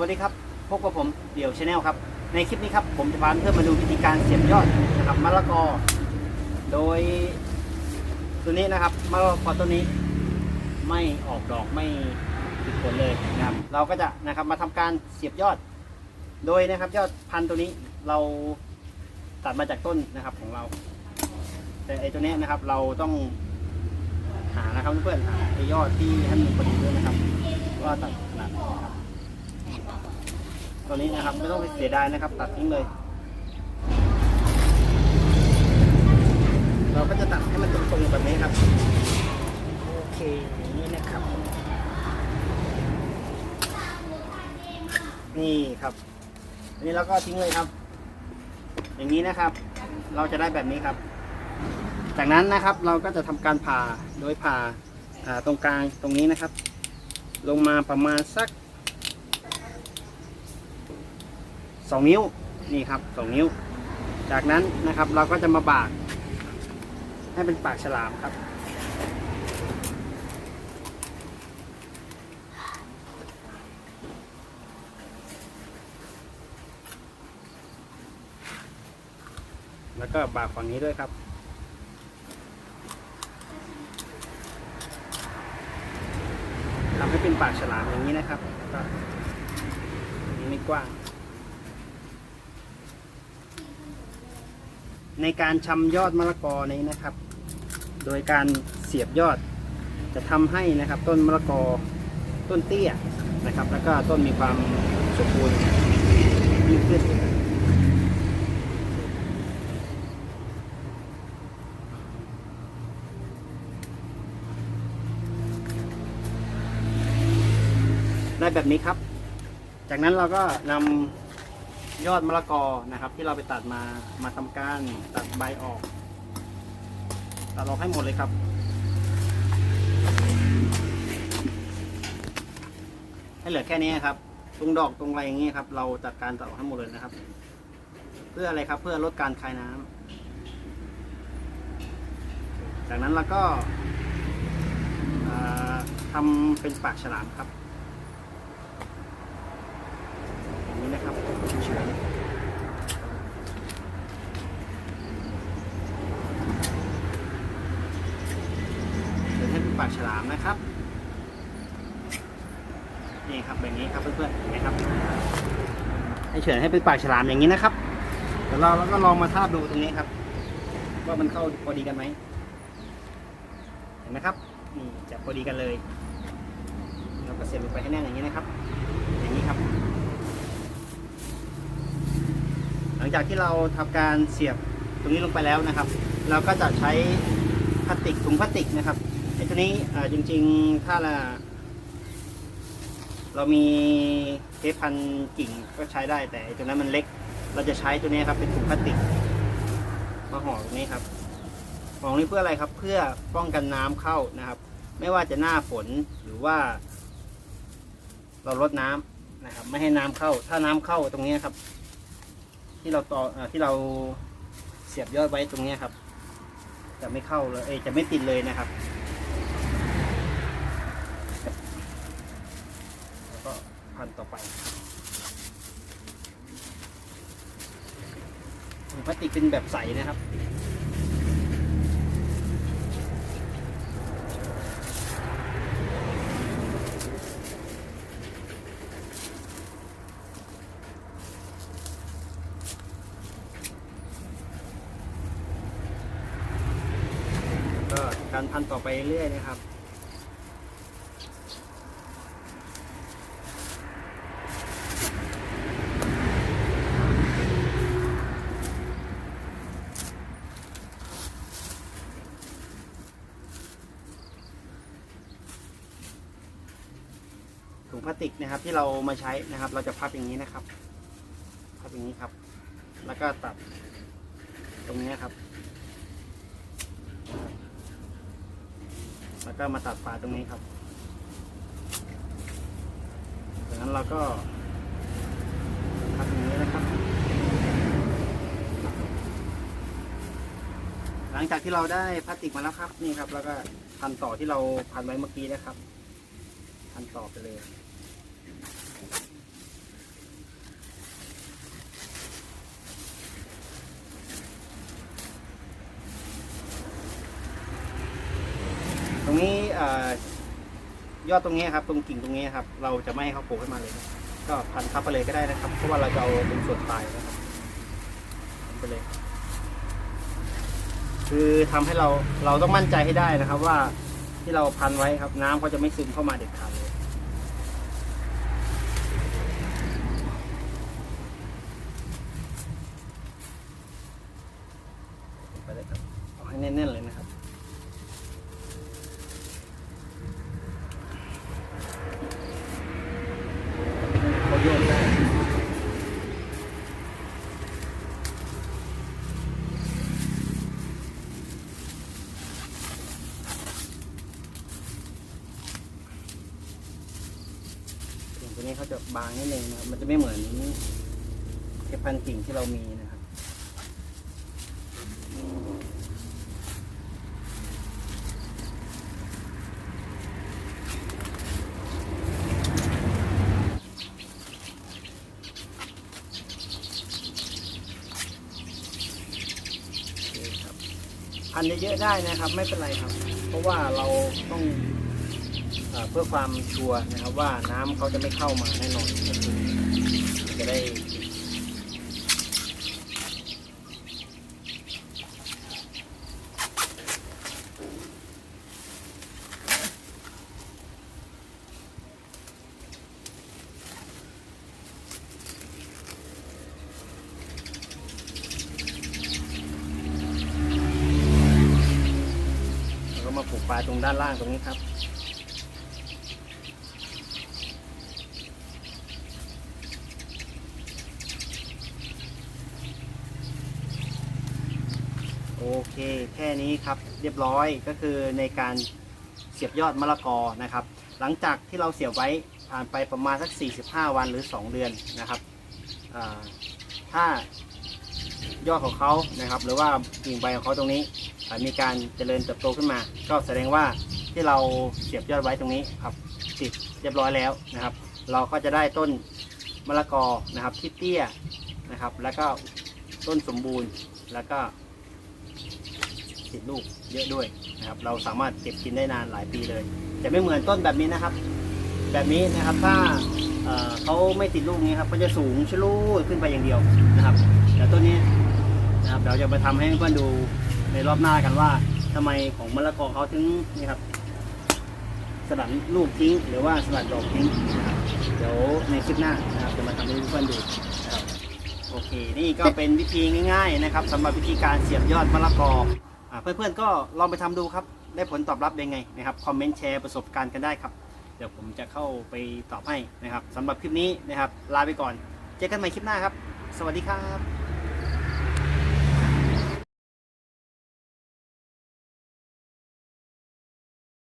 วัสดีครับ พบกับผมเดี่ยวชาแนลครับ ในคลิปนี้ครับผมจะพาเพื่อนมาดูวิธีการเสียบยอดนะครับมะละกอ โดยตัวนี้นะครับมะละกอตัวนี้ไม่ออกดอกไม่ติดผลเลยนะครับ เราก็จะนะครับมาทำการเสียบยอด โดยนะครับยอดพันธุ์ตัวนี้เราตัดมาจากต้นนะครับของเรา แต่ไอตัวนี้นะครับเราต้องหานะครับเพื่อนๆหาไอยอดที่ให้มันพอดีด้วยนะครับว่าตัดขนาดนะครับ ตัวนี้นะครับไม่ต้องไปเสียดายนะครับ ตัดทิ้งเลย เราก็จะตัดให้มันตรงๆแบบนี้ครับโอเคอย่างนี้นะครับ นี่ครับอันนี้เราก็ทิ้งเลยครับ อย่างนี้นะครับ เราจะได้แบบนี้ครับ จากนั้นนะครับเราก็จะทำการผ่าโดยผ่าตรงกลางตรงนี้นะครับ ลงมาประมาณสัก 2 นิ้วนี่ครับ 2 นิ้ว จากนั้นนะครับเราก็จะมาบาก ให้เป็นปากฉลามครับ แล้วก็บากฝั่งนี้ด้วยครับทำให้เป็นปากฉลามอย่างนี้นะครับนนี้ไม่กว้าง ในการชำยอดมะละกอนี้นะครับ โดยการเสียบยอดจะทำให้นะครับต้นมะละกอต้นเตี้ยนะครับ แล้วก็ต้นมีความสมบูรณ์ยิ่งขึ้นได้แบบนี้ครับ จากนั้นเราก็นำ ยอดมะละกอนะครับ ที่เราไปตัดมามาทำการตัดใบออก ตัดออกให้หมดเลยครับ ให้เหลือแค่นี้ครับ ตรงดอกตรงอะไรอย่างนี้ครับ เราจัดการตัดออกให้หมดเลยนะครับ เพื่ออะไรครับเพื่อลดการคายน้ำจากนั้นเราก็อ่าทำเป็นปากฉลามครับ อย่างนี้นะครับเฉยๆเดี๋ยวให้เปากฉลามนะครับ นี่ครับแบบนี้ครับเพื่อนๆเห็นไหมครับ ให้เฉยให้เป็นปากฉลามอย่างนี้นะครับเดี๋ยวเราแล้วก็ลองมาทาบดูตรงนี้ครับ ว่ามันเข้าพอดีกันไหมเห็นไหมครับนี่จะพอดีกันเลย เราก็เสียบลงไปให้แน่นอย่างนี้นะครับ อย่างนี้ครับ หลังจากที่เราทำการเสียบตรงนี้ลงไปแล้วนะครับ เราก็จะใช้พลาสติกถุงพลาสติกนะครับ ไอ้ตัวนี้จริงๆถ้าเราเรามีเทปพันกิ่งก็ใช้ได้แต่ตัวนั้นมันเล็ก เราจะใช้ตัวนี้ครับเป็นถุงพลาสติกมาห่อตรงนี้ครับห่อนี้เพื่ออะไรครับ เพื่อป้องกันน้ำเข้านะครับ ไม่ว่าจะหน้าฝนหรือว่า เราลดน้ำนะครับ ไม่ให้น้ำเข้า ถ้าน้ำเข้าตรงนี้ครับ ที่เราต่ออที่เราเสียบยอดไว้ตรงนี้ครับ จะไม่เข้าเลยจะไม่ติดเลยนะครับ แล้วก็พัน ต่อไปพลาสติกเป็นแบบใสนะครับก็การพันต่อไปเรื่อยนะครับ งพลาสติกนะครับ ที่เรามาใช้นะครับ เราจะพับอย่างนี้นะครับ พับอย่างนี้ครับ แล้วก็ตัดตรงนี้ครับ แล้วก็มาตัดฝาตรงนี้ครับจากนั้นเราก็พับอย่างนี้นะครับ หลังจากที่เราได้พลาสติกมาแล้วครับนี่ครับ แล้วก็พันต่อที่เราพันไว้เมื่อกี้นะครับ พันต่อไปเลย เอ่อ ยอดตรงนี้ครับ ตรงกิ่งตรงนี้ครับ เราจะไม่ให้เขาโผล่ขึ้นมาเลย ก็พันทับไปเลยก็ได้นะครับ เพราะว่าเราจะเอาตรงส่วนปลายนะครับไปเลย คือทำให้เราเราต้องมั่นใจให้ได้นะครับว่าที่เราพันไว้ครับ น้ำเขาจะไม่ซึมเข้ามาเด็ดขาดเลยไปเลยครับเอาให้แน่นๆเลยนะครับ เขาโยนได้ อย่างตัวนี้เขาจะ บางนิดนึงนะครับมันจะไม่เหมือนเก็บพันกิ่งที่เรามีนะครับโอเคครับพันเยอะๆได้นะครับ ไม่เป็นไรครับ เพราะว่าเราต้อง เพื่อความชัวร์นะครับว่าน้ำเขาจะไม่เข้ามาแน่นอนก็คือจะได้เราก็มาปลูกปลาตรงด้านล่างตรงนี้ครับ เค แค่นี้ครับ เรียบร้อยก็คือในการเสียบยอดมะละกอนะครับ หลังจากที่เราเสียบไว้ผ่านไปประมาณสัก 45 วันหรือ 2 เดือนนะครับถ้ายอดของเขานะครับ หรือว่ากิ่งใบของเขาตรงนี้ มีการเจริญเติบโตขึ้นมา ก็แสดงว่าที่เราเสียบยอดไว้ตรงนี้ครับติดเรียบร้อยแล้วนะครับ เราก็จะได้ต้นมะละกอนะครับที่เตี้ยนะครับ แล้วก็ต้นสมบูรณ์แล้วก็ ติดลูกเยอะด้วยนะครับเราสามารถเก็บกินได้นานหลายปีเลย จะไม่เหมือนต้นแบบนี้นะครับ แบบนี้นะครับถ้าเเขาไม่ติดลูกนี้ครับเขาจะสูงชะลูดขึ้นไปอย่างเดียวนะครับแต่ต้นนี้นะครับเราจะไปทำให้เพื่อนดูในรอบหน้ากันว่าทำไมของมะละกอเขาถึงนี่ครับสลัดลูกทิ้ง หรือว่าสลัดดอกทิ้งนะครับเดี๋ยวในคลิปหน้านะครับจะมาทำให้เพื่อนดูนะครับโอเค นี่ก็เป็นวิธีง่าย ๆ นะครับสำหรับวิธีการเสียบยอดมะละกอ เพื่อนๆก็ลองไปทำดูครับ ได้ผลตอบรับยังไงนะครับคอมเมนต์แชร์ประสบการณ์กันได้ครับ เดี๋ยวผมจะเข้าไปตอบให้นะครับสำหรับคลิปนี้นะครับ ลาไปก่อน เจอกันใหม่คลิปหน้าครับ สวัสดีครับ